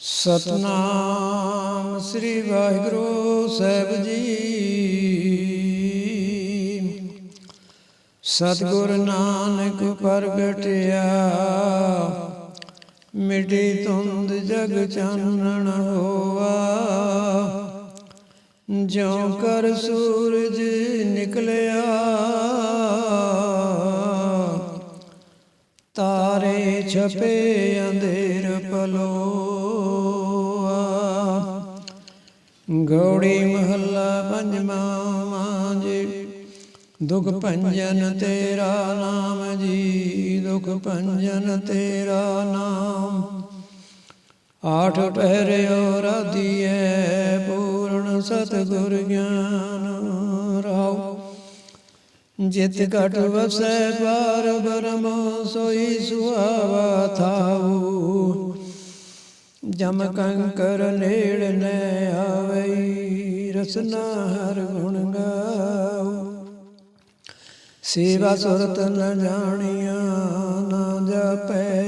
ਸਤਨਾਮ ਸ੍ਰੀ ਵਾਹਿਗੁਰੂ ਸਾਹਿਬ ਜੀ। ਸਤਿਗੁਰ ਨਾਨਕ ਪ੍ਰਗਟਿਆ, ਮਿਟੀ ਤੁੰਦ ਜਗ ਚਾਨਣ ਹੋਆ। ਜਿਉ ਕਰ ਸੂਰਜ ਨਿਕਲਿਆ, ਤਾਰੇ ਛਪੇ ਅੰਧੇਰ ਪਲੋ ਗੌੜੀ ਮਹੱਲਾ ਪੰਜਵਾਂ ਮਾਂਜੇ ਦੁਖ ਭੰਜਨ ਤੇਰਾ ਨਾਮ ਜੀ, ਦੁਖ ਭੰਜਨ ਤੇਰਾ ਨਾਮ। ਆਠ ਪਹਿਰਿਓ ਰਾਧੀਐ, ਪੂਰਨ ਸਤਿਗੁਰ ਗਿਆਨ ਰਾਉ ਜਿਤ ਘਟ ਵਸੈ, ਪਾਰ ਬ੍ਰਹਮ ਸੋਈ ਸੁਆਵਾ ਥਾਉ ਜਮ ਕੰਕਰ ਨੇੜ ਨ ਆਵਈ, ਰਸਨਾ ਹਰ ਗੁਣ ਗਾਉ ਸੇਵਾ ਸੁਰਤ ਨ ਜਾਣੀਆਂ, ਨਾ ਜਪੈ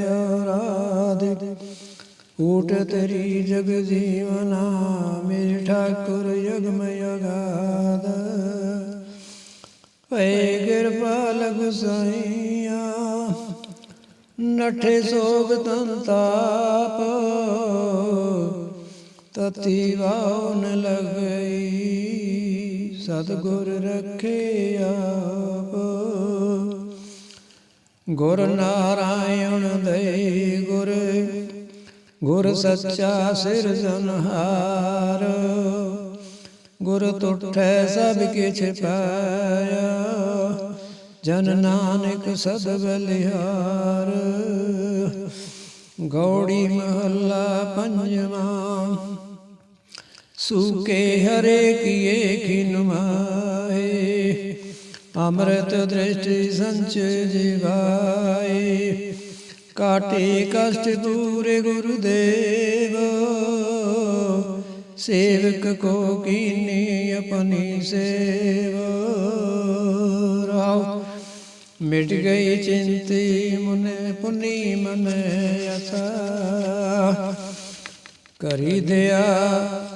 ਰਾਧਿ ਊਟ ਤੇਰੀ ਜਗ ਜੀਵਨਾ ਮੇਰੇ ਠਾਕੁਰ ਯਗਮ ਯਗਾਦ। ਭਏ ਕਿਰਪਾਲ ਗੁਸਾਈਆ ਨਠੇ ਸੋਗ ਤਨ ਤਤੀ ਵਾਉ ਲਗਈ, ਸਤਿਗੁਰ ਰਖੇ ਆਪ। ਗੁਰ ਨਾਰਾਇਣ ਦੇ ਗੁਰ ਗੁਰ ਸੱਚਾ ਸਿਰਜਨਹਾਰ ਗੁਰ ਤੁਠੈ ਸਭ ਕਿਛ ਪਾਇਆ। ਜਨ ਨਾਨਕ ਸਦ ਬਲਿਹਾਰ। ਗੌੜੀ ਮਹੱਲਾ ਪੰਜਵਾਂ। ਸੂਕੇ ਹਰੇ ਕੀਏ ਖਿਨ ਮਾਏ। ਅੰਮ੍ਰਿਤ ਦ੍ਰਿਸ਼ਟੀ ਸੰਚ ਜਿਵਾਏ। ਕਾਟੇ ਕਸ਼ਟ ਦੂਰੇ ਗੁਰਦੇਵ। ਸੇਵਕ ਕੋ ਕੀਨੀ ਆਪਣੀ ਸੇਵ। ਰਾਉ ਮਿਟ ਗਈ ਚਿੰਤੀ ਮੁਨੇ ਪੁਨੀ ਮਨ ਅਸਾ ਕਰੀ ਦਿਆ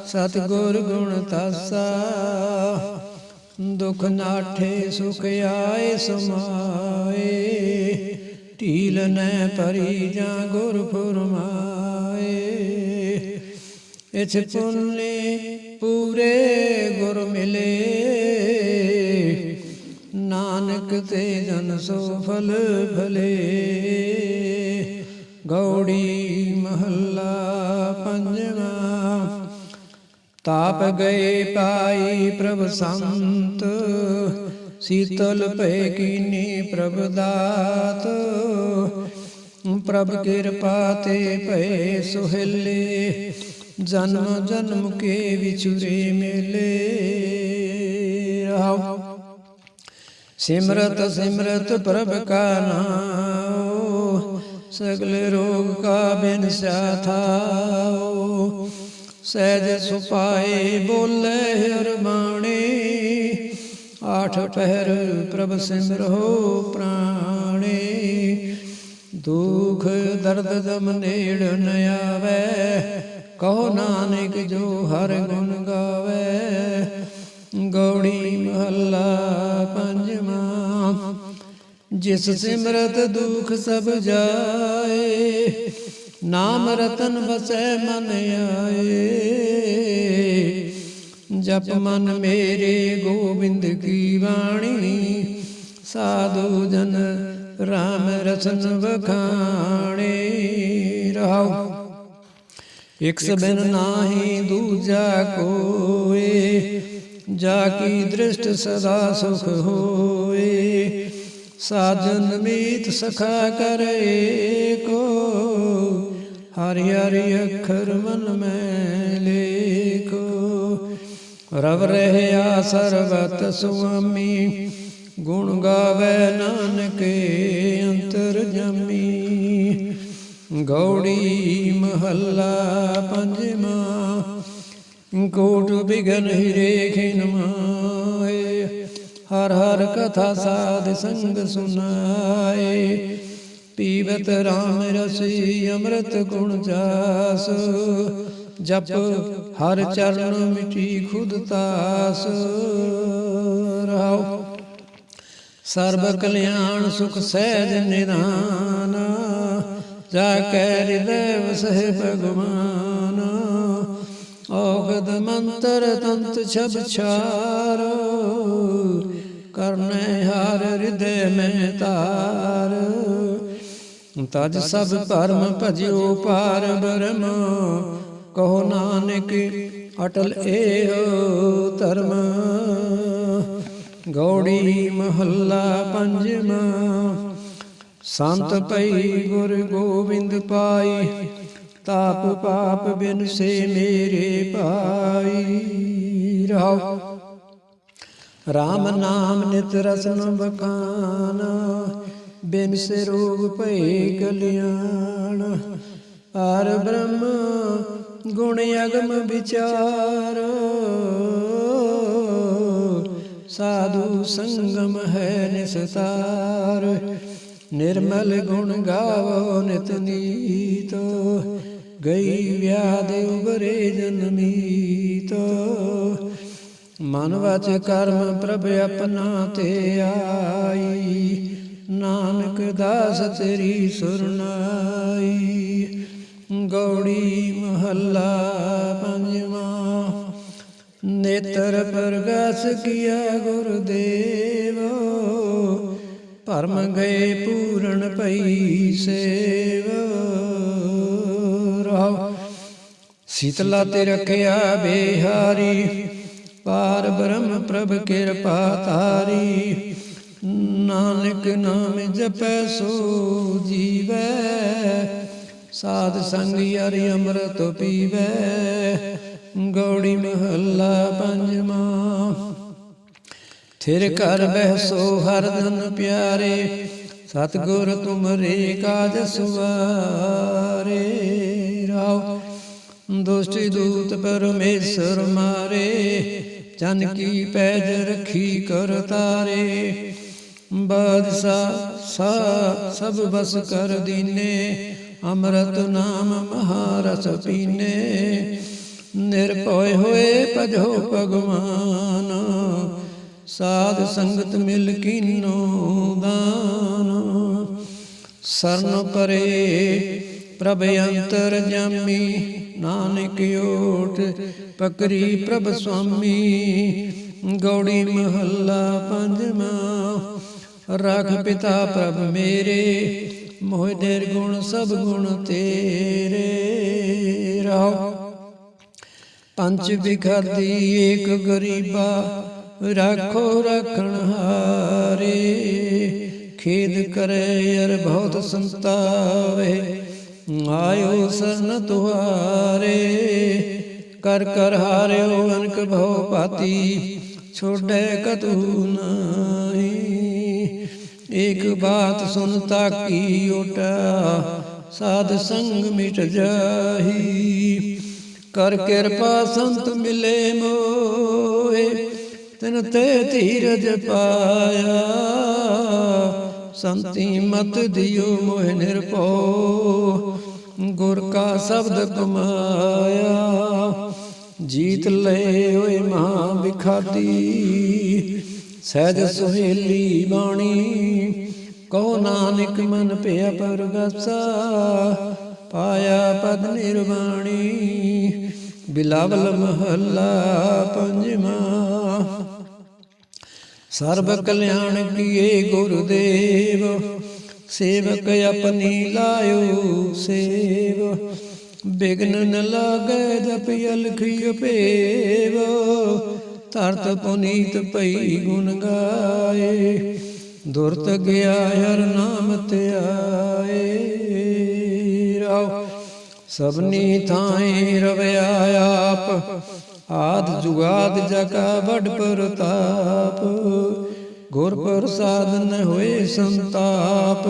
ਸਤਗੁਰ ਗੁਣ ਤਾਸਾ। ਦੁਖ ਨਾਠੇ ਸੁਖ ਆਏ ਸਮਾਏ। ਢੀਲ ਨੈ ਪਰੀ ਜਾਂ ਗੁਰ ਫੁਰਮਾਏ। ਇਛ ਪੁੰਨੇ ਪੂਰੇ ਗੁਰ ਮਿਲੇ। ਨਾਨਕ ਤੇ ਜਨ ਸੋ ਫਲ ਭਲੇ ਗੌੜੀ ਮਹੱਲਾ ਪੰਜਵਾਂ। ਤਾਪ ਗਏ ਪਾਈ ਪ੍ਰਭ ਸੰਤ। ਸੀਤਲ ਭੈ ਕੀਨੀ ਪ੍ਰਭ ਦਾਤ। ਪ੍ਰਭ ਕਿਰਪਾ ਤੇ ਭੈ ਸੁਹੇਲੇ। ਜਨਮ ਜਨਮ ਕੇ ਵਿਚੁਰੇ ਮੇਲੇ। ਰਹਾਉ ਸਿਮਰਤ ਸਿਮਰਤ ਪ੍ਰਭ ਕਾ ਨਾਮ ਸਗਲ ਰੋਗ ਕਾ ਬਿਨਸਾ ਥਾਉ ਸਹਿਜ ਸੁਪਾਏ ਬੋਲੇ ਹਰ ਆਠ ਪਹਿਰ ਪ੍ਰਭ ਸਿਮਰੋ ਪ੍ਰਾਣੇ। ਦੁਖ ਦਰਦ ਦਮ ਨੇੜ ਨ ਆਵੇ, ਕਹੋ ਨਾਨਕ ਜੋ ਹਰ ਗੁਣ ਗਾਵੇ। ਗੌੜੀ ਮਹੱਲਾ ਪੰਜਵਾਂ। ਜਿਸ ਸਿਮਰਤ ਦੁਖ ਸਭ ਜਾਏ, ਨਾਮ ਰਤਨ ਵਸੈ ਮਨ ਆਏ। ਜਪ ਮਨ ਮੇਰੇ ਗੋਬਿੰਦ ਕੀ ਬਾਣੀ, ਸਾਧੂ ਜਨ RAM ਰਸਨ ਵਖਾਣੇ। ਰਹਾਉ ਇਕ ਸਬਨ ਨਾਹੀ ਦੂਜਾ ਕੋਏ, ਜਾ ਕੀ ਦ੍ਰਿਸ਼ਟ ਸਦਾ ਸੁਖ ਹੋਏ। ਸਾਜਨ ਮੀਤ ਸਖਾ ਕਰੇ ਕੋ ਹਰਿ ਹਰਿ ਅੱਖਰ ਮਨ ਮੈਂ ਲੇਖੋ। ਰਵ ਰਹਿਆ ਸਰਬਤ ਸੁਆਮੀ, ਗੁਣ ਗਾਵੇ ਨਾਨਕੇ ਅੰਤਰ ਜਮੀ। ਗੌੜੀ ਮਹੱਲਾ ਪੰਜਵਾਂ, ਕੋਟ ਬਿਗਨ ਹਿਰੇ ਖਿਨ ਮਾਏ ਹਰ ਹਰ ਕਥਾ ਸਾਧ ਸੰਗ ਸੁਨਾਏ ਪੀਵਤ RAM ਰਸੀ ਅੰਮ੍ਰਿਤ ਗੁਣ ਜਾਸ ਜਪ ਹਰ ਚਰਨ ਮਿਟੀ ਖੁਦ ਤਾਸ। ਰਹਾਉ ਸਰਬ ਕਲਿਆਣ ਸੁਖ ਸਹਿਜ ਨਿਦਾਨ। ਜਾ ਕੈ ਹਿਰਦੈ ਵਸਹਿ ਭਗਵਾਨ, ਔਗਦ ਮੰਤਰ ਤੰਤ ਛਬ ਛਾਰ, ਕਰਨੈ ਹਾਰ ਹਿਰਦੈ ਮੈਂ ਤਾਰ। ਤਜ ਸਭ ਪਰਮ ਭਜਿਓ ਪਾਰ ਬਰਮ, ਕਹੋ ਨਾਨਕ ਅਟਲ ਏਹੋ ਧਰਮ। ਗੌੜੀ ਮਹੱਲਾ ਪੰਜਵਾ ਸੰਤ ਪਈ ਗੁਰ ਗੋਬਿੰਦ ਪਾਈ, ਤਾਪ ਪਾਪ ਬਿਨਸੇ ਮੇਰੇ ਭਾਈ। ਰਹਾਉ RAM ਨਾਮ ਨਿਤ ਰਸਨ ਬਖਾਨਾ ਬਿਨ ਸੇ ਰੋਗ ਭਏ ਕਲਿਆਣ। ਆਰ ਬ੍ਰਹਮ ਗੁਣ ਅਗਮ ਵਿਚਾਰ। ਸਾਧੂ ਸੰਗਮ ਹੈ ਨਿਸਤਾਰ। ਨਿਰਮਲ ਗੁਣ ਗਾਵੋ ਨਿਤ ਨੀਤ, ਗਈ ਵਿਆਦ ਉਬਰੇ ਜਨਮੀਤ ਮਨ ਵਚ ਕਰਮ ਪ੍ਰਭ ਆਪਣਾ ਤੇ ਆਈ, ਨਾਨਕ ਦਾਸ ਤੇਰੀ ਸੁਰਨਾਈ ਗੌੜੀ ਮਹੱਲਾ ਪੰਜਵਾਂ, ਨੇਤਰ ਪ੍ਰਗਾਸ ਕੀਆ ਗੁਰਦੇਵ ਭਰਮ ਗਏ ਪੂਰਨ ਪਈ ਸੇਵ। ਰਹਾਉ ਸੀਤਲਾ ਤੇ ਰਖਿਆ ਬਿਹਾਰੀ, ਪਾਰ ਬ੍ਰਹਮ ਪ੍ਰਭ ਕਿਰਪਾ ਤਾਰੀ ਨਾਨਕ ਨਾਮ ਜਪੈ ਸੋ ਜੀਵੈ, ਸਾਧ ਸੰਗ ਹਰਿ ਅੰਮ੍ਰਿਤ ਪੀਵੈ। ਗੌੜੀ ਮਹੱਲਾ ਪੰਜਵਾਂ। ਥਿਰ ਕਰ ਬਹਿਸੋ ਹਰ ਦਿਨ ਪਿਆਰੇ। ਸਤਗੁਰ ਤੁਮਰੇ ਕਾਜ ਸੁਵਾਰੇ ਰਾਉ ਦੁਸ਼ਟ ਦੂਤ ਪਰਮੇਸ਼ਰ ਮਾਰੇ। ਜਨ ਕੀ ਪੈਜ ਰਖੀ ਕਰ ਤਾਰੇ। ਬਾਦਸ਼ਾ ਸਾ ਸਭ ਬਸ ਕਰ ਦੀਨੇ। ਅੰਮ੍ਰਿਤ ਨਾਮ ਮਹਾਰਸ ਪੀਨੇ। ਨਿਰਭਉ ਹੋਏ ਭਜੋ ਭਗਵਾਨ। ਸਾਧ ਸੰਗਤ ਮਿਲ ਕੀਨੋ ਦਾਨ। ਸਰਨ ਪਰੇ ਪ੍ਰਭ ਅੰਤਰ ਜਾਮੀ, ਨਾਨਕ ਓਟ ਪਕਰੀ ਪ੍ਰਭ ਸੁਆਮੀ। ਗੌੜੀ ਮਹੱਲਾ ਪੰਜਵਾਂ, ਰਖ ਪਿਤਾ ਪ੍ਰਭ ਮੇਰੇ, ਮੋਹ ਨਿਰਗੁਣ ਸਭ ਗੁਣ ਤੇਰੇ ਰਹੁ। ਪੰਜ ਵਿਖਾਦੀ ਏਕ ਗਰੀਬਾ ਰਾਖੋ ਰਖਣ ਹਾਰੇ, ਖੇਦ ਕਰੇ ਅਰ ਬਹੁਤ ਸੰਤਾਵੇ, ਆਇਓ ਸਰਨ ਤੁਹਾਰੇ, ਕਰ ਕਰ ਹਾਰਿਓ ਅਨਕ ਭਉ ਪਾਤੀ ਛੋੜੇ ਕਤੂ ਨਾਹੀ। ਇੱਕ ਬਾਤ ਸੁਨ ਤਾਕੀ ਉਟਾ ਸਾਧ ਸੰਗ ਮਿਟ ਜਾਹੀ। ਕਰ ਕਿਰਪਾ ਸੰਤ ਮਿਲੇ ਮੋਏ ਤਿਨ ਤੇ ਧੀਰਜ ਪਾਇਆ। ਸੰਤੀ ਮਤ ਦਿਓ ਮੋਹਿ ਨਿਰਭਉ। ਗੁਰ ਕਾ ਸ਼ਬਦ ਕਮਾਇਆ। ਜੀਤ ਲੈ ਓਏ ਮਹਾ ਵਿਖਾਦੀ ਸਹਿਜ ਸੁਹੇਲੀ ਬਾਣੀ। ਕਹੋ ਨਾਨਕ ਮਨ ਭਿਆ ਪਰਗਸਾ ਪਾਇਆ ਪਦ ਨਿਰਵਾਣੀ। ਬਿਲਾਵਲ ਮਹੱਲਾ ਪੰਜਵਾਂ। ਸਰਬ ਕਲਿਆਣ ਕੀਏ ਗੁਰਦੇਵ, ਸੇਵਕ ਆਪਣੀ ਲਾਇਓ ਸੇਵ। ਬਿਗਨ ਨ ਲਾਗੈ ਜਪ ਅਲਖਿ ਭੇਵ ਤਰਤ ਪੁਨੀਤ ਪਈ ਗੁਣ ਗਾਏ। ਦੁਰਤ ਗਿਆ ਹਰ ਨਾਮ ਧਿਆਏ। ਰਾਓ। ਸਭਨੀ ਥਾਈ ਰਵਿਆ ਆਪ, ਆਦ ਜੁਗਾਦ ਜਗਾ ਵਡ ਪ੍ਰਤਾਪ। ਗੁਰ ਪ੍ਰਸਾਦ ਨ ਹੋਏ ਸੰਤਾਪ,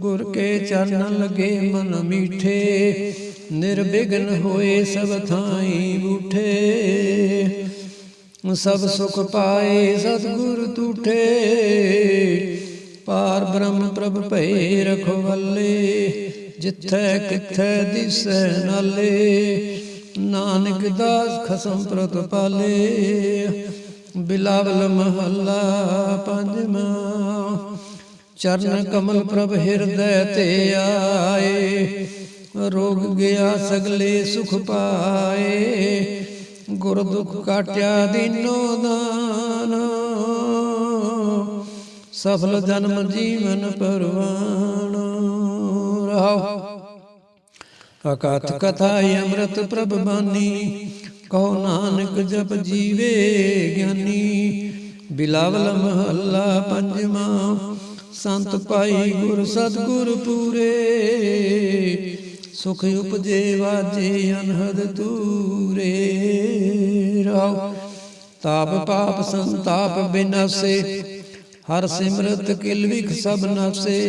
ਗੁਰ ਕੇ ਚਰਨ ਲਗੇ ਮਨ ਮੀਠੇ। ਨਿਰਵਿਘਨ ਹੋਏ ਸਭ ਥਾਈ ਬੂਠੇ। ਸਭ ਸੁਖ ਪਾਏ ਸਤਿਗੁਰ ਤੂਠੇ। ਪਾਰ ਬ੍ਰਹਮ ਪ੍ਰਭ ਭਏ ਰਖਵਾਲੇ ਜਿੱਥੇ ਕਿੱਥੇ ਦਿਸੈ ਨਾਲੇ, ਨਾਨਕ ਦਾਸ ਖਸਮ ਪ੍ਰਤਪਾਲੇ ਬਿਲਾਵਲ ਮਹੱਲਾ ਪੰਜਵਾਂ, ਚਰਨ ਕਮਲ ਪ੍ਰਭ ਹਿਰਦੈ ਤੇ ਆਏ। ਰੋਗ ਗਿਆ ਸਗਲੇ ਸੁਖ ਪਾਏ। ਗੁਰ ਦੁਖ ਕਾਟਿਆ ਦਿਨੋ ਦਾਨ। ਸਫਲ ਜਨਮ ਜੀਵਨ ਪਰਵਾਨ। ਰਹਾਉ ਅਕਥ ਕਥਾ ਅੰਮ੍ਰਿਤ ਪ੍ਰਭ ਬਾਨੀ, ਕਹੋ ਨਾਨਕ ਜਪ ਜੀਵੇ ਗਿਆਨੀ। ਬਿਲਾਵਲ ਮਹੱਲਾ ਪੰਜਵਾਂ, ਸੰਤ ਪਾਈ ਗੁਰ ਸਤਗੁਰ ਪੂਰੇ। ਸੁਖ ਉਪਜੇ ਵਾਜੇ ਅਨਹਦ ਤੂਰੇ ਰਹਾਉ ਤਾਪ ਪਾਪ ਸੰਤਾਪ ਬਿਨਾਸੇ, ਹਰ ਸਿਮਰਤ ਕਿਲ ਵਿਖ ਸਭ ਨਾਸੇ।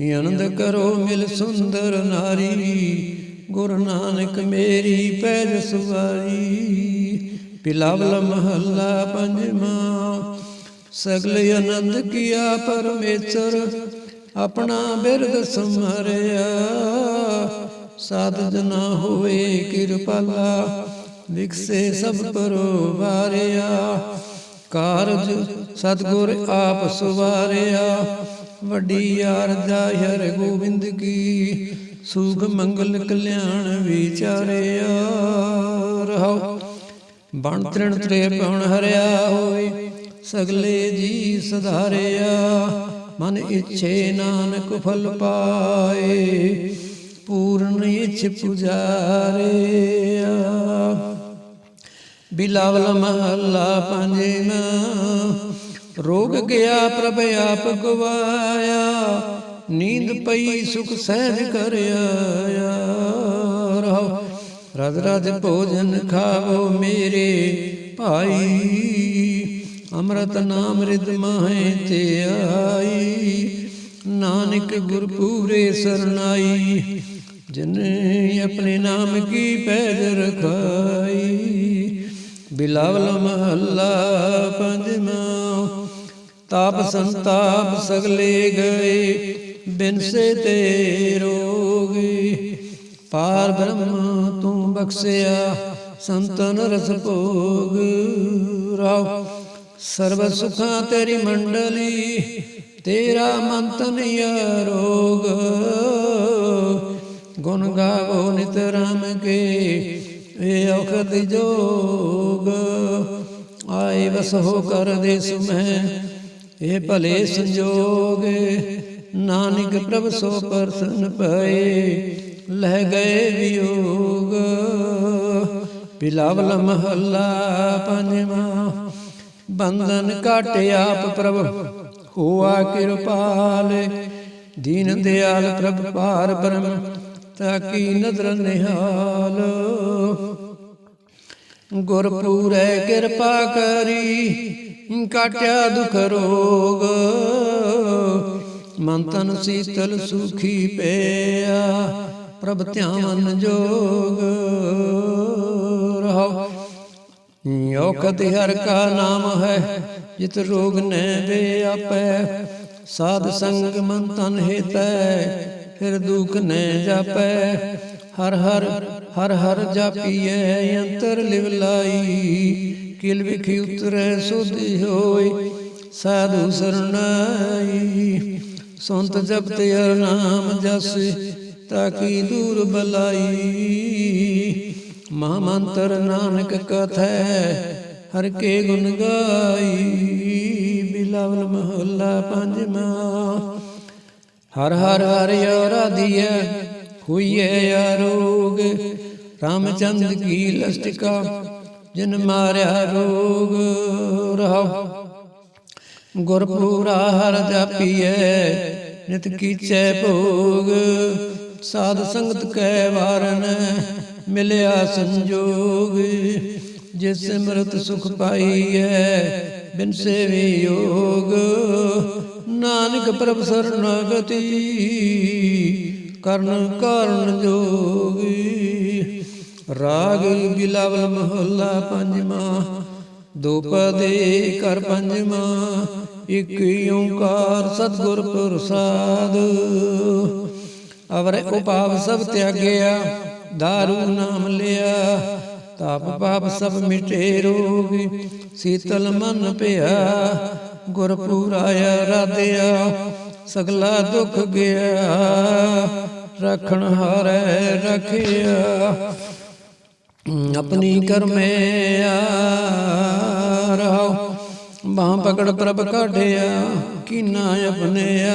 ਆਨੰਦ ਕਰੋ ਮਿਲ ਸੁੰਦਰ ਨਾਰੀ। ਗੁਰੂ ਨਾਨਕ ਮੇਰੀ ਪੈਜ ਸੁਵਾਰੀ। ਪਿਲਾਵਲ ਮਹੱਲਾ ਪੰਜਵਾਂ। ਸਗਲ ਆਨੰਦ ਕੀਆ ਪਰਮੇਸ਼ਰ, ਆਪਣਾ ਬਿਰਦ ਸਮਰਿਆ ਸਾਧ ਜਨਾ ਹੋਏ ਕਿਰਪਾਲਾ ਵਿਖਸੇ ਸਭ ਪਰੋ ਵਾਰਿਆ ਕਾਰਜ ਸਤਗੁਰ ਆਪ ਸੁਵਾਰਿਆ। ਵੱਡੀ ਆਰਜਾ ਹਰ ਗੋਬਿੰਦ ਕੀ? ਸੁਖ ਮੰਗਲ ਕਲਿਆਣ ਵਿਚਾਰਿਆ ਰਹਾਉ ਬਣ ਤ੍ਰਿਣ ਤ੍ਰੇ ਪਉਣ ਹਰਿਆ ਹੋਏ, ਸਗਲੇ ਜੀ ਸੁਧਾਰਿਆ। ਮਨ ਇੱਛੇ ਨਾਨਕ ਫਲ ਪਾਏ, ਪੂਰਨ ਇੱਛ ਪੁਜਾਰਿਆ। ਬਿਲਾਵਲ ਮਹੱਲਾ ਪੰਜਵਾਂ ਰੋਗ ਗਿਆ ਪ੍ਰਭ ਆਪ ਗਵਾਇਆ, ਨੀਂਦ ਪਈ, ਸੁਖ ਸਹਿਜ ਕਰ ਆਇਆ। ਰਹੁ ਰਜ ਰਜ ਭੋਜਨ ਖਾਵੋ ਮੇਰੇ ਭਾਈ, ਅੰਮ੍ਰਿਤ ਨਾਮ ਰਿਦ ਮਾਹੇ ਤੇ ਆਈ। ਨਾਨਕ ਗੁਰ ਪੂਰੇ ਸਰਨਾਈ, ਜਿਨ ਆਪਣੇ ਨਾਮ ਕੀ ਪੈਜ ਰਖਾਈ। ਬਿਲਾਵਲ ਮਹੱਲਾ ਪੰਜਵਾਂ ਤਾਪ ਸੰਤਾਪ ਸਗਲੇ ਗਏ, ਬਿਨ ਤੇ ਰੋਗੀ। ਪਾਰ ਬ੍ਰਹਮ ਤੂੰ ਬਖਸ਼ਿਆ, ਸੰਤਨ ਰਸ ਭੋਗ ਰਾਵ ਸਰਬ ਸੁਖਾਂ ਤੇਰੀ ਮੰਡਲੀ, ਤੇਰਾ ਮੰਤਨ ਰੋਗ ਗੁਣ ਗਾਵੋ ਨਿਤ ਰਾਮ ਕੇ, ਏ ਔਖਦ ਜੋਗ। ਆਏ ਵਸ ਹੋ ਕਰ ਦੇ ਸੁਮਹਿ ਇਹ ਭਲੇ ਸੰਜੋਗ, ਨਾਨਕ ਪ੍ਰਭ ਸੋ ਪਰਸਨ ਪਏ ਲਹਿ ਗਏ ਵਿਯੋਗ। ਬਿਲਾਵਲ ਮਹੱਲਾ ਪੰਜਵਾਂ, ਬੰਧਨ ਕਾਟ ਆਪ ਪ੍ਰਭ, ਹੋਆ ਕਿਰਪਾਲ। ਦੀਨ ਦਿਆਲ ਪ੍ਰਭ ਪਾਰ ਬ੍ਰਹਮ ਤਾਕੀ ਨਦਰ ਨਿਹਾਲ। ਗੁਰਪੂਰੈ ਕਿਰਪਾ ਕਰੀ ਕਾਟਿਆ ਦੁਖ ਰੋਗ। ਮਨ ਤਨ ਸੀਤਲ ਸੁਖੀ ਪਿਆ। ਪ੍ਰਭ ਧਿਆਨ ਜੋਗ। ਰਹੋ ਔਖਤ ਹਰ ਕਾ ਨਾਮ ਹੈ, ਜਿਤ ਰੋਗ ਨੈ ਵੇ ਆਪੈ। ਸਾਧ ਸੰਗ ਮਨ ਤਨ ਹਿਤੈ, ਫਿਰ ਦੁਖ ਨੈ ਜਾਪੈ। ਹਰ ਹਰ ਹਰ ਹਰ ਜਾਪੀਐ, ਅੰਤਰ ਲਿਵ ਲਾਈ। ਕਿਲ ਵਿਖ ਉਤਰੈ, ਸੁਧ ਹੋਈ, ਸਾਧੂ ਸਰਨਾਈ ਸੰਤ ਜਪਤ ਹਰ ਨਾਮ ਜਸ, ਤਾਕੀ ਦੂਰ ਬਲਾਈ। ਮਹਾ ਮੰਤਰ ਨਾਨਕ ਕਥੈ, ਹਰ ਕੇ ਗੁਣ ਗਾਈ। ਬਿਲਾਵਲ ਮਹੱਲਾ ਪੰਜਵਾਂ। ਹਰ ਹਰ ਹਰਿ ਰਾਧੀਐ ਹੋਈਐ ਆਰੋਗ ਰਾਮਚੰਦ ਕੀ ਲਸਟਿਕਾ ਜਿਨ ਮਾਰਿਆ ਰੋਗ ਰਹਾਉ ਗੁਰਪੂਰਾ ਹਰ ਜਾਪੀਐ, ਨਿਤ ਕੀਚੈ ਭੋਗ। ਸਾਧ ਸੰਗਤ ਕੈ ਵਾਰਨ, ਮਿਲਿਆ ਸੰਜੋਗ। ਜਿਸ ਸਿਮਰਤ ਸੁਖ ਪਾਈਐ, ਬਿਨ ਸੇਵੀ ਯੋਗ। ਨਾਨਕ ਪ੍ਰਭ ਸਰਣਗਤੀ ਕਰਨ ਕਾਰਨ ਜੋਗੀ। ਰਾਗ ਬਿਲਾਵਲ ਮਹੱਲਾ ਪੰਜਵਾਂ ਦੋਪਦੇ ਕਰ ਪੰਜਵਾ, ਇਕ ਓੰਕਾਰ ਸਤਿਗੁਰ ਪ੍ਰਸਾਦ। ਅਵਰ ਉਪਾਵ ਸਭ ਤਿਆਗਿਆ, ਦਾਰੂ ਨਾਮ ਲਿਆ, ਤਾਪ ਪਾਪ ਸਭ ਮਿਟੇ ਰੋਗ, ਸੀਤਲ ਮਨ ਭਇਆ ਗੁਰ ਪੂਰਾਇਆ ਰਾਧਿਆ ਸਗਲਾ ਦੁੱਖ ਗਿਆ, ਰਖਣ ਹਾਰੈ ਰਖਿਆ। ਆਪਣੀ ਕਰਮੇ ਆ ਰਹਾ ਬਾਹ ਪਕੜ ਪ੍ਰਭ ਕਾਢਿਆ ਕੀਨਾ ਆਪਣਿਆ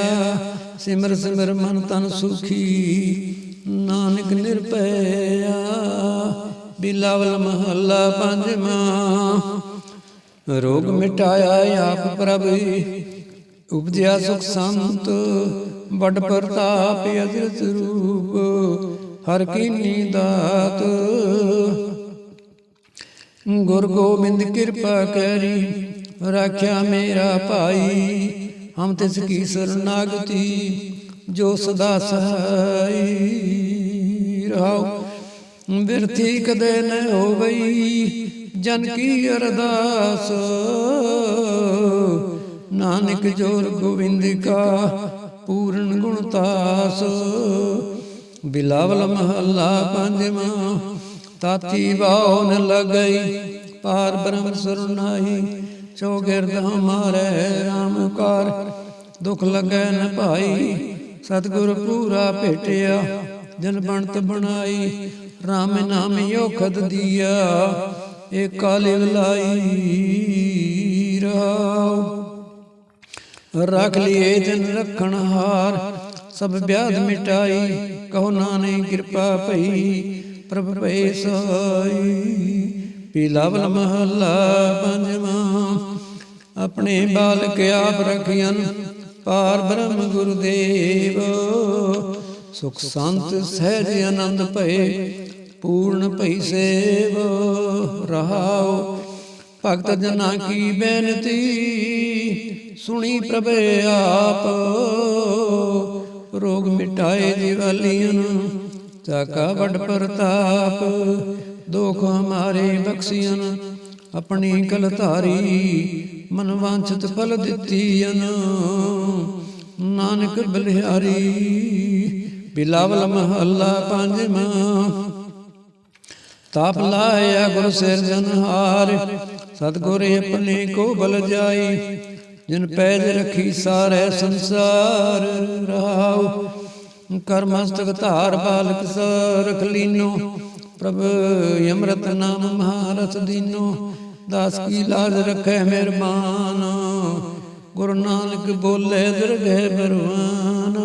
ਸਿਮਰ ਸਿਮਰ ਮਨ ਤਨ ਸੁਖੀ ਨਾਨਕ ਨਿਰਭਇਆ। ਬਿਲਾਵਲ ਮਹੱਲਾ ਪੰਜਵਾਂ ਰੋਗ ਮਿਟਾਇਆ ਆਪ ਪ੍ਰਭ। ਉਪਜਿਆ ਸੁਖ ਸੰਤ ਵੱਡ ਪ੍ਰਤਾਪ ਅਜਰਤ ਰੂਪ ਹਰ ਕੀਨੀ ਦਾਤ ਗੁਰ ਗੋਬਿੰਦ ਕਿਰਪਾ ਕਰੀ, ਰਾਖਿਆ ਮੇਰਾ ਭਾਈ। ਹਮ ਤਿਸ ਕੀ ਸਰਨਾਗਤੀ ਜੋ ਸਦਾ ਸਹਾਈ ਰਹਾਉ। ਬਿਰਥੀ ਕਦੇ ਨ ਹੋਵਈ, ਜਨ ਕੀ ਅਰਦਾਸ। ਨਾਨਕ ਜੋਰ ਗੋਬਿੰਦ ਕਾ ਪੂਰਨ ਗੁਣਤਾਸ ਬਿਲਾਵਲ ਮਹੱਲਾ ਪੰਜਵਾਂ, ਤਾਤੀ ਬਾਉ ਲਗਈ, ਪਾਰ ਬ੍ਰਹਮ ਸਰਨਾਈ ਚੌਗਿਰਦ ਹਮਾਰੇ RAM ਦੁਖ ਲੱਗੈ ਨ ਭਾਈ, ਸਤਿਗੁਰ ਪੂਰਾ ਭੇਟਿਆ, ਜਨ ਬਣਤ ਬਣਾਈ RAM ਨਾਮ ਯੋਖਤ ਦੀਆ ਏ ਕਾਲੇ ਵਲਾਈ ਰਾਉ। ਰਖ ਲਿਏ ਜਨ ਰਖਣ ਹਾਰ ਸਭ ਵਿਆਦ ਮਿਟਾਈ, ਕਹੋ ਨਾਨਕ ਕਿਰਪਾ ਭਈ, ਪ੍ਰਭ ਭੈ ਸਾਈ ਪੀਲਾਵਲ ਮਹੱਲਾ ਪੰਜਵਾਂ, ਆਪਣੇ ਬਾਲਕ ਆਪ ਰਖਿਆਨ ਪਾਰ ਬ੍ਰਹਮ ਗੁਰਦੇਵ। ਸੁਖ ਸੰਤ ਸਹਿਜ ਆਨੰਦ ਭਏ, ਪੂਰਨ ਭਈ ਸੇਵ। ਰਹਾਉ ਭਗਤ ਜਨਾ ਕੀ ਬੇਨਤੀ, ਸੁਣੀ ਪ੍ਰਭ ਆਪ। ਰੋਗ ਮਿਟਾਏ ਜੀਵਾਲੀਆਂ ਤਾਕਾ ਵੱਡ ਪ੍ਰਤਾਪ, ਦੁਖ ਹਮਾਰੇ ਬਖਸ਼ੀਆਂ ਆਪਣੀ ਕਲ ਧਾਰੀ ਮਨ ਵਾਂਛਿਤ ਫਲ ਦਿੱਤੀਨ ਨਾਨਕ ਬਲਿਹਾਰੀ, ਬਿਲਾਵਲ ਮਹੱਲਾ ਪੰਜਵਾਂ। ਤਾਪ ਲਾਇਆ ਗੁਰ ਸਿਰਜਨਹਾਰ ਸਤਗੁਰ ਆਪਣੇ ਕੋ ਬਲ ਜਾਈ। ਜਿਨ ਪੈਜ ਰਖੀ ਸਾਰੇ ਸੰਸਾਰ ਰਹਾਉ ਕਰਮਸਤਕ ਧਾਰ ਬਾਲਕ ਸਰਖ ਲੀਨੋ ਪ੍ਰਭ ਯਮਰਤ ਨਾਮ ਮਹਾਰਥ ਦੀਨੋ। ਦਾਸ ਕੀ ਲਾਜ ਰਖੈ ਮਿਹਰਬਾਨ। ਗੁਰੂ ਨਾਨਕ ਬੋਲੇ ਦਰਗਹਿ ਬਰਵਾਨ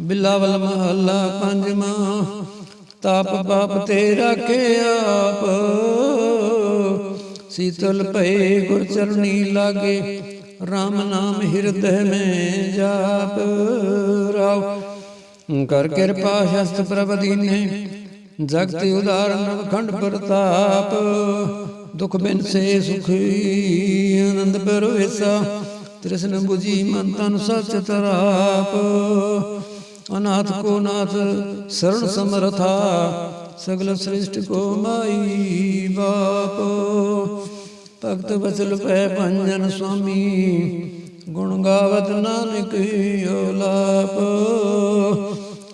ਬਿਲਾਵਲ ਮਹੱਲਾ ਪੰਜਵਾਂ। ਤਾਪ ਬਾਪ ਤੇ ਰਾਖੇ ਆਪ। ਸੀਤਲ ਭਏ ਗੁਰ ਚਰਣੀ ਲਾਗੇ RAM ਨਾਮ ਹਿਰਦੈ ਮੈਂ ਜਾਪ ਰਾਉ। ਕਰ ਕਿਰਪਾ ਸ਼ਸਤ ਪ੍ਰਭ ਦੀਨੇ, ਜਗਤ ਉਦਾਰਨ ਖੰਡ ਪ੍ਰਤਾਪ। ਦੁਖ ਬਿਨ ਸੇ ਸੁਖੀ ਆਨੰਦ ਪਰਵੇਸਾ ਤ੍ਰਿਸ਼ਨ 부ਜੀ ਮਨ ਤਨ ਸਚ ਤਰਾਪ। ਅਨਾਥ ਕੋ ਨਾਥ ਸਰਣ ਸਮਰਥਾ, ਸਗਲ ਸ੍ਰਿਸ਼ਟ ਕੋ ਮਾਈ ਭਗਤ ਬਚਲ ਪੈ ਭੰਜਨ ਸੁਆਮੀ। ਗੁਣ ਗਾਵਤ ਨਾਨਕ ਓਲਾਪ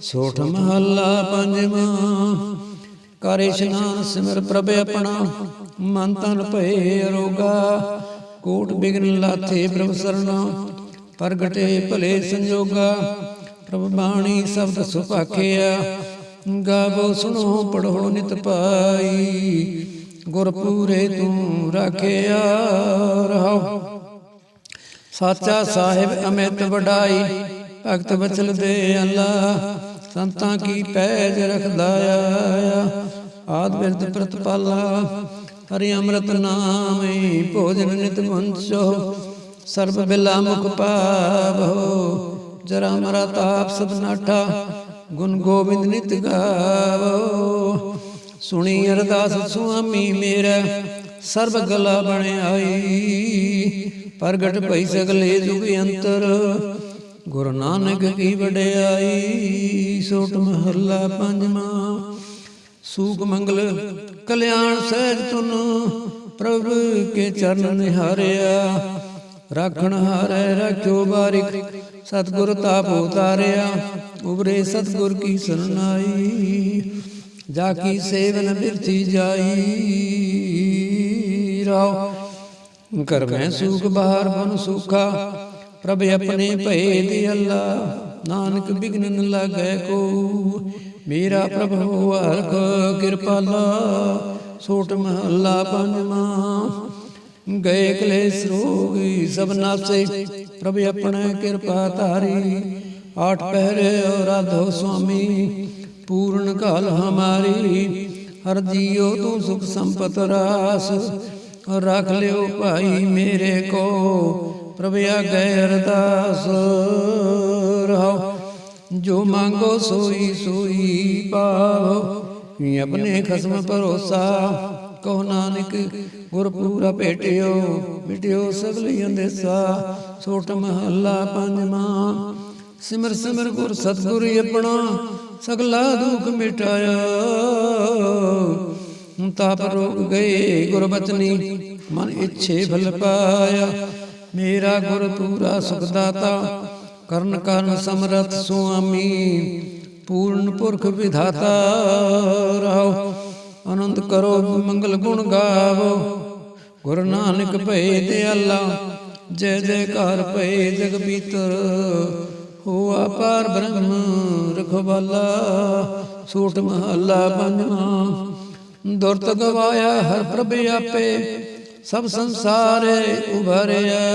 ਸੋਠ ਮਹੱਲਾ ਪੰਜਵਾਂ। ਕਰ ਇਸ਼ਨਾਨ ਸਿਮਰ ਪ੍ਰਭ ਆਪਣਾ। ਮਨ ਤਨ ਭਏ ਅਰੋਗਾ। ਕੋਟ ਬਿਗਨ ਲਾਥੇ ਪ੍ਰਭ ਸਰਣਾ। ਪ੍ਰਗਟੇ ਭਲੇ ਸੰਜੋਗਾ। ਪ੍ਰਭ ਬਾਣੀ ਸ਼ਬਦ ਸੁਭਾਖਿਆ। ਗਾਵੋ ਸੁਣੋ ਪੜੋ ਨਿਤ ਪਾਈ। ਗੁਰਪੂਰੇ ਤੂੰ ਰਾਖਿਆ ਰਹਾਉ। ਸਾਚਾ ਸਾਹਿਬ ਅਮਿਤ ਵਡਾਈ, ਭਗਤ ਬਚਲ ਦੇ ਅੱਲਾ, ਸੰਤਾਂ ਕੀ ਪੈਜ ਰਖਦਾ ਆਇਆ। ਆਦ ਬਿਰਦ ਪ੍ਰਤਪਾਲਾ, ਹਰਿ ਅੰਮ੍ਰਿਤ ਨਾਮੇ, ਭੋਜਨ ਨਿਤ ਮਨਸੋ ਸਰਬ ਬਿਲਾ ਮੁਖ ਪਾਵੋ ਜਰਾ ਮਰਾ ਤਾਪ ਸਭ ਨਾਠਾ ਗੁਣ ਗੋਬਿੰਦ ਨਿਤ ਗਾਵੋ। ਸੁਣੀ ਅਰਦਾਸ, ਸੁਆਮੀ ਮੇਰਾ ਸਰਬ ਗਲਾ ਬਣ ਆਈ। ਪ੍ਰਗਟ ਭਈ ਸਗਲੇ ਜੁਗ ਅੰਤਰ। ਗੁਰੂ ਨਾਨਕ ਕੀ ਵਡਿਆਈ, ਸੋਟ ਮਹੱਲਾ ਪੰਜਵਾਂ। ਸੂਖ ਮੰਗਲ ਕਲਿਆਣ ਸਹਿਜ ਤੁਨ ਪ੍ਰਭ ਕੇ ਚਰਨ ਨਿਹਾਰਿਆ। ਰਾਖਣ ਹਾਰੈ, ਰਾਖਿਓ ਬਾਰਿਕ, ਸਤਿਗੁਰ ਤਾਪ ਉਤਾਰਿਆ। ਉਬਰੇ ਸਤਿਗੁਰ ਕੀ ਸਰਨਾਈ ਜਾ ਕੀ ਸੇਵਨ ਬਿਰਤੀ ਜਾਈ? ਰਾਉ ਕਰ ਮੈਂ ਸੂਖ ਬਾਹਰ ਬਨ ਸੁਖਾ। ਪ੍ਰਭ ਆਪਣੇ ਭਏ ਦੇ ਅੱਲਾ, ਨਾਨਕ ਬਿਗਨ ਨ ਲਾਗੈ ਕੋ। ਮੇਰਾ ਪ੍ਰਭ ਹਰਖ ਕਿਰਪਾਲਾ, ਸੋਟ ਮਹੱਲਾ ਪੰਜਵਾਂ। ਗਏ ਕਲੇਸ਼ ਰੋਗੀ ਸਭ ਨਾਸੇ, ਪ੍ਰਭ ਆਪਣੇ ਕਿਰਪਾ ਧਾਰੀ। ਆਠ ਪਹਿਰੇ ਰਾਧੋ ਸੁਆਮੀ। ਪੂਰਨ ਕਾਲ ਹਮਾਰੀ, ਹਰ ਜੀਉ ਤੂੰ ਸੁਖ ਸੰਪਤ ਰਾਸ। ਰੱਖ ਲਿਓ ਭਾਈ ਮੇਰੇ ਕੋ, ਪ੍ਰਭ ਆਗੇ ਅਰਦਾਸ। ਰਹਾਓ, ਜੋ ਮੰਗੋ ਸੋਈ ਸੋਈ ਪਾਵੋ ਆਪਣੇ ਖਸਮ ਭਰੋਸਾ, ਕਹੋ ਨਾਨਕ ਗੁਰ ਪੂਰਾ ਭੇਟਿਓ, ਮਿਟਿਓ ਸਗਲੀ ਅੰਦੇਸਾ। ਸੋਟ ਮਹੱਲਾ ਪੰਜਵਾਂ। ਸਿਮਰ ਸਿਮਰ ਗੁਰ ਸਤਗੁਰ ਆਪਣਾ ਸਗਲਾ ਦੁਖ ਮਿਟਾਇਆ। ਤਾਪ ਰੋਗ ਗਏ ਗੁਰ ਬਚਨੀ ਮਨ ਇੱਛੇ ਭਲ ਪਾਇਆ। ਮੇਰਾ ਗੁਰ ਪੂਰਾ ਸੁਖ ਦਾਤਾ, ਕਰਨ ਕਰਨ ਸਮਰਥ ਸੁਆਮੀ, ਪੂਰਨ ਪੁਰਖ ਵਿਧਾਤਾ। ਰਹਾਓ ਆਨੰਦ ਕਰੋ ਮੰਗਲ ਗੁਣ ਗਾਵੋ। ਗੁਰੂ ਨਾਨਕ ਭਏ ਤੇ ਅੱਲਾ ਜੈ ਜੈਕਾਰ ਭਏ ਜਗ ਬੀਤਰ। ਹੋ ਪਾਰ ਬ੍ਰਹਮ ਰਖਵਾਲਾ, ਸੂਟ ਮਹੱਲਾ ਪੰਜਵਾਂ। ਦੁਰਤ ਗਵਾਇਆ ਹਰ ਪ੍ਰਭ ਆਪੇ, ਸਭ ਸੰਸਾਰੇ ਉਭਰਿਆ।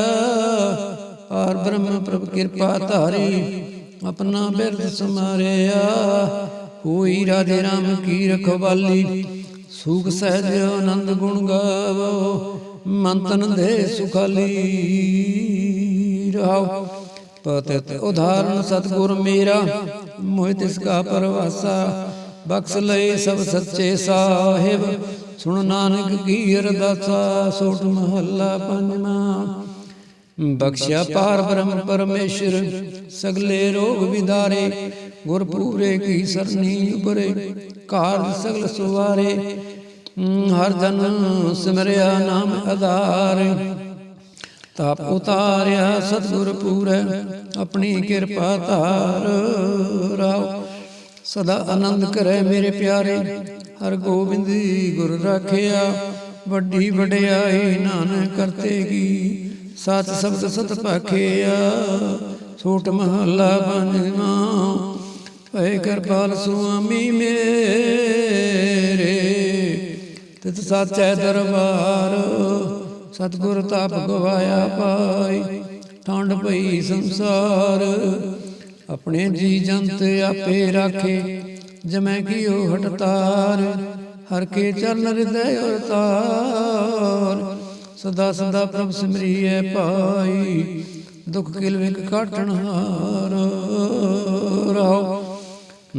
ਆਰ ਬ੍ਰਹਮ ਪ੍ਰਭ ਕਿਰਪਾ ਧਾਰੀ, ਆਪਣਾ ਬਿਰਦ ਸਮਾਰਿਆ। ਹੋਈ ਰਾਧੇ ਰਾਮ ਕੀ ਰਖਵਾਲੀ, ਸੁਖ ਸਹਿਜ ਆਨੰਦ ਗੁਣ ਗਾਵੋ ਮਨ ਤਨ ਦੇ ਸੁਖਾਲੀ। ਰਹਾਓ। ਪਤਿਤ ਉਧਾਰਨ ਸਤਗੁਰ ਮੇਰਾ, ਮੋਹਿ ਤਿਸ ਕਾ ਪਰਵਾਸਾ, ਬਖਸ਼ ਲਏ ਸਭ ਸੱਚੇ ਸਾਹਿਬ। ਸੁਣ ਨਾਨਕ ਕੀ ਅਰਦਾਸਾ, ਸੋਟ ਮਹੱਲਾ ਪੰਜਵਾਂ। ਬਖਸ਼ਿਆ ਪਾਰ ਬ੍ਰਹਮ ਪਰਮੇਸ਼ਰ, ਸਗਲੇ ਰੋਗ ਵਿਦਾਰੇ ਗੁਰ ਪੂਰੇ ਕੀ ਸਰਨੀ ਉਪਰੇ ਕਾਰ ਸਗਲ ਸੁਵਾਰੇ। ਹਰ ਜਨ ਸਿਮਰਿਆ ਨਾਮ ਆਧਾਰ। ਤਾਪ ਉਤਾਰਿਆ ਸਤਿਗੁਰ ਪੂਰੈ, ਆਪਣੀ ਕਿਰਪਾ ਧਾਰ ਰਾਉ ਸਦਾ ਆਨੰਦ ਕਰੈ ਮੇਰੇ ਪਿਆਰੇ, ਹਰ ਗੋਬਿੰਦੀ ਗੁਰ ਰਾਖਿਆ। ਵੱਡੀ ਵਡਿਆਈ ਨਾਨਕ ਕਰਤੇਗੀ ਸਤ ਸ਼ਬਦ ਸਤ ਭਾਖਿਆ ਸੋਟ ਮਹੱਲਾ ਪੰਜਵਾਂ ਭੈ ਕਿਰਪਾਲ ਸੁਆਮੀ ਮੇਰੇ। ਤਿਤ ਸਾਚੈ ਦਰਬਾਰ ਸਤਗੁਰ ਤਾਪ ਗਵਾਇਆ ਪਾਈ। ਠੰਡ ਪਈ ਸੰਸਾਰ, ਆਪਣੇ ਜੀ ਜੰਤ ਆਪੇ ਰਾਖੇ। ਜਮੈ ਕੀਓ ਹਟਤਾਰ, ਹਰ ਕੇ ਚਰਨ ਹਿਰਦੈ ਅਵਤਾਰ ਸਦਾ ਸਦਾ ਪ੍ਰਭ ਸਿਮਰੀਐ ਪਾਈ, ਦੁਖ ਕਿਲ ਵਿਕ ਕਾਟਣ ਹਾਰ। ਰਹਾਓ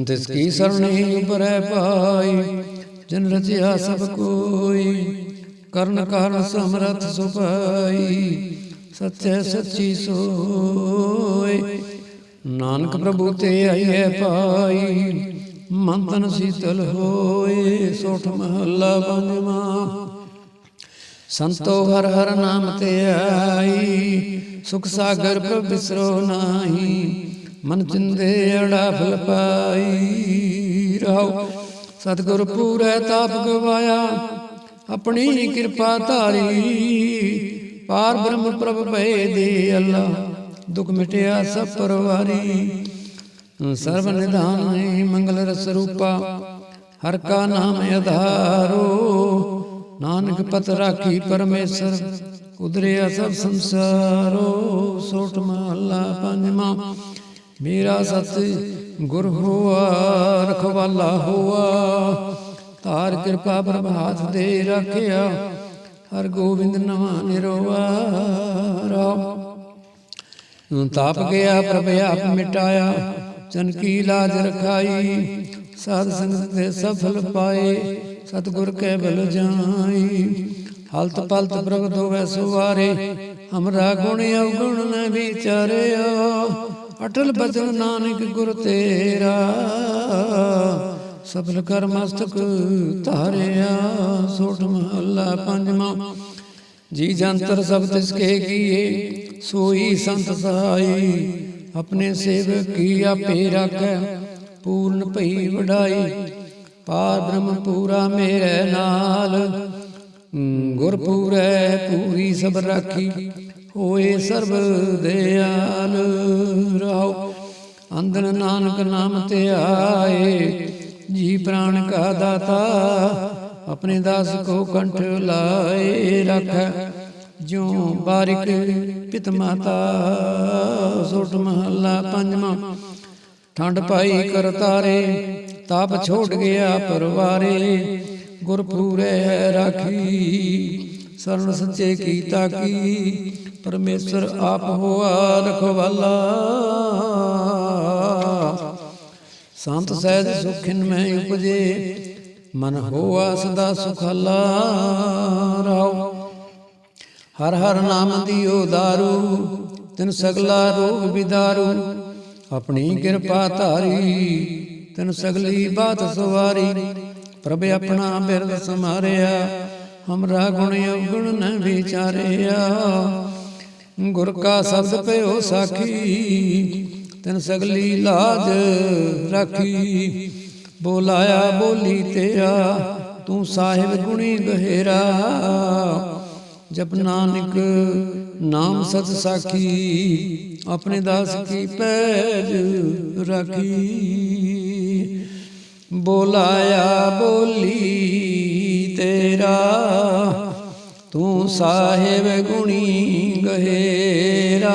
ਤਿਸ ਕੀ ਸਰਣੀ ਉਪਰੈ ਪਾਈ, ਜਨ ਰਚਿਆ ਸਭ ਕੋਈ। ਕਰਨ ਕਾਰਨ ਸਮਰਥ ਸੁਪਾਈ ਸੱਚੇ ਸੱਚੀ ਸੋਏ। ਨਾਨਕ ਪ੍ਰਭੂ ਤੇ ਆਈਐ ਪਾਈ ਮਨ ਤਨ ਸੀਤਲ ਹੋਏ, ਸੋਠ ਮਹੱਲਾ ਪੰਜਵਾਂ। ਸੰਤੋ ਹਰ ਹਰ ਨਾਮ ਤੇ ਆਈ, ਸੁਖ ਸਾਗਰ ਪ੍ਰਭ ਬਿਸਰੋ ਨਾਹੀ, ਮਨ ਜਿੰਦੇ ਅੜਾ ਫਲ ਪਾਈ। ਰਹਾਉ ਸਤਿਗੁਰ ਪੂਰੈ ਤਾਪ ਗਵਾਇਆ ਆਪਣੀ ਕਿਰਪਾ ਧਾਰੀ। ਪਾਰ ਬ੍ਰਹਮ ਪ੍ਰਭ ਭਏ ਦੇ ਅੱਲਾ, ਦੁਖ ਮਿਟਿਆ ਸਭ ਪਰਵਾਰੀ। ਸਰਬ ਨਿਧਾਨ ਮੰਗਲ ਰਸ ਰੂਪਾ, ਹਰ ਕਾ ਨਾਮ ਆਧਾਰੋ। ਨਾਨਕ ਪਤ ਰਾਖੀ ਪਰਮੇਸ਼ਰ ਉਦਰਿਆ ਸਭ ਸੰਸਾਰੋ। ਸੋਟ ਮਹੱਲਾ ਪੰਜਵਾਂ, ਮੇਰਾ ਸਤ ਗੁਰ ਹੋਆ, ਰਖਵਾਲਾ ਹੋਆ। ਤਾਰ ਕਿਰਪਾ ਪ੍ਰਭਾਤ ਦੇ ਰੱਖਿਆ। ਹਰ ਗੋਬਿੰਦ ਨਵਾ ਨਿਰੋਆ ਤਾਪ ਗਿਆ, ਪ੍ਰਭ ਆਪ ਮਿਟਾਇਆ, ਜਨ ਕੀ ਲਾਜ ਰਖਾਈ। ਸਾਧ ਸੰਗਤ ਦੇ ਸਫਲ ਪਾਏ, ਸਤਗੁਰ ਕੈ ਬਲ ਜਾਈ। ਹਲਤ ਪਲਤ ਪ੍ਰਗਟ ਹੋਵੇ ਸੁਵਾਰੇ, ਹਮਰਾ ਗੁਣ ਅਵਗੁਣ ਨ ਵਿਚਾਰਿਆ। ਅਟਲ ਬਚਨ ਨਾਨਕ ਗੁਰ ਤੇਰਾ। ਸਫਲ ਕਰ ਮਸਤਕ ਧਾਰਿਆ ਸੋਠ ਮਹੱਲਾ ਪੰਜਵਾਂ। ਜੀ ਜੰਤਰ ਸਭ ਤਿਸ ਕੇ ਕੀਏ ਸੋਈ ਸੰਤ ਸਹਾਈ। ਆਪਣੇ ਸੇਵਕ ਕੀ ਆਪੇ ਰਾਖੈ ਪੂਰਨ ਭਈ ਵਡਾਈ। ਪਾਰ ਬ੍ਰਹਮ ਪੂਰਾ ਮੇਰੇ ਨਾਲ। ਹਮ, ਗੁਰ ਪੂਰੈ ਪੂਰੀ ਸਭ ਰਾਖੀ ਹੋਏ ਸਰਬ ਦਿਆਲ ਰਹਾਉ ਅੰਦਨ ਨਾਨਕ ਨਾਮ ਤੇ ਆਏ। ਜੀ ਪ੍ਰਾਣ ਕਾ ਦਾਤਾ, ਆਪਣੇ ਦਾਸ ਕੋ ਕੰਠ ਲਾਏ ਰੱਖ। ਜਿਉ ਬਾਰਿਕ ਪਿਤ ਮਾਤਾ, ਸੋਟ ਮਹੱਲਾ ਪੰਜਵਾਂ। ਠੰਡ ਪਾਈ ਕਰਤਾਰੇ ਤਾਪ ਛੋੜ ਗਿਆ ਪਰਵਾਰੇ। ਗੁਰ ਪੂਰੇ ਰਾਖੀ ਸਰਨ ਸੱਚੇ ਕੀਤਾ ਕੀ? ਪਰਮੇਸ਼ਰ ਆਪ ਹੋਆ ਰਖਵਾਲਾ। ਸੰਤ ਸਹਿਜ ਸੁਖਿਨ ਮੈਂ ਉਪਜੇ, ਮਨ ਹੋਆ ਸਦਾ ਸੁਖਾਲਾ ਰਾਉ ਹਰ ਹਰ ਨਾਮ ਦਿਓ ਦਾਰੂ, ਤਿਨ ਸਗਲਾ ਰੋਗ ਵਿਦਾਰੂ ਆਪਣੀ ਕਿਰਪਾ ਧਾਰੀ, ਤਿਨ ਸਗਲੀ ਬਾਤ ਸਵਾਰੀ। ਪ੍ਰਭ ਆਪਣਾ ਬਿਰਦ ਸਮਾਰਿਆ, ਹਮਰਾ ਗੁਣ ਅਵਗੁਣ ਨ ਵਿਚਾਰਿਆ। ਗੁਰ ਕਾ ਸ਼ਬਦ ਪਇਓ ਸਾਖੀ ਤਿਨ ਸਗਲੀ ਲਾਜ ਰੱਖੀ। ਬੋਲਾਇਆ ਬੋਲੀ ਤੇਰਾ, ਤੂੰ ਸਾਹਿਬ ਗੁਣੀ ਗਹਿਰਾ ਜਪ ਨਾਨਕ ਨਾਮ ਸਤ ਸਾਖੀ, ਆਪਣੇ ਦਾਸ ਕੀ ਪੈਜ ਰੱਖੀ। ਬੋਲਾਇਆ ਬੋਲੀ ਤੇਰਾ, ਤੂੰ ਸਾਹਿਬ ਗੁਣੀ ਗਹਿਰਾ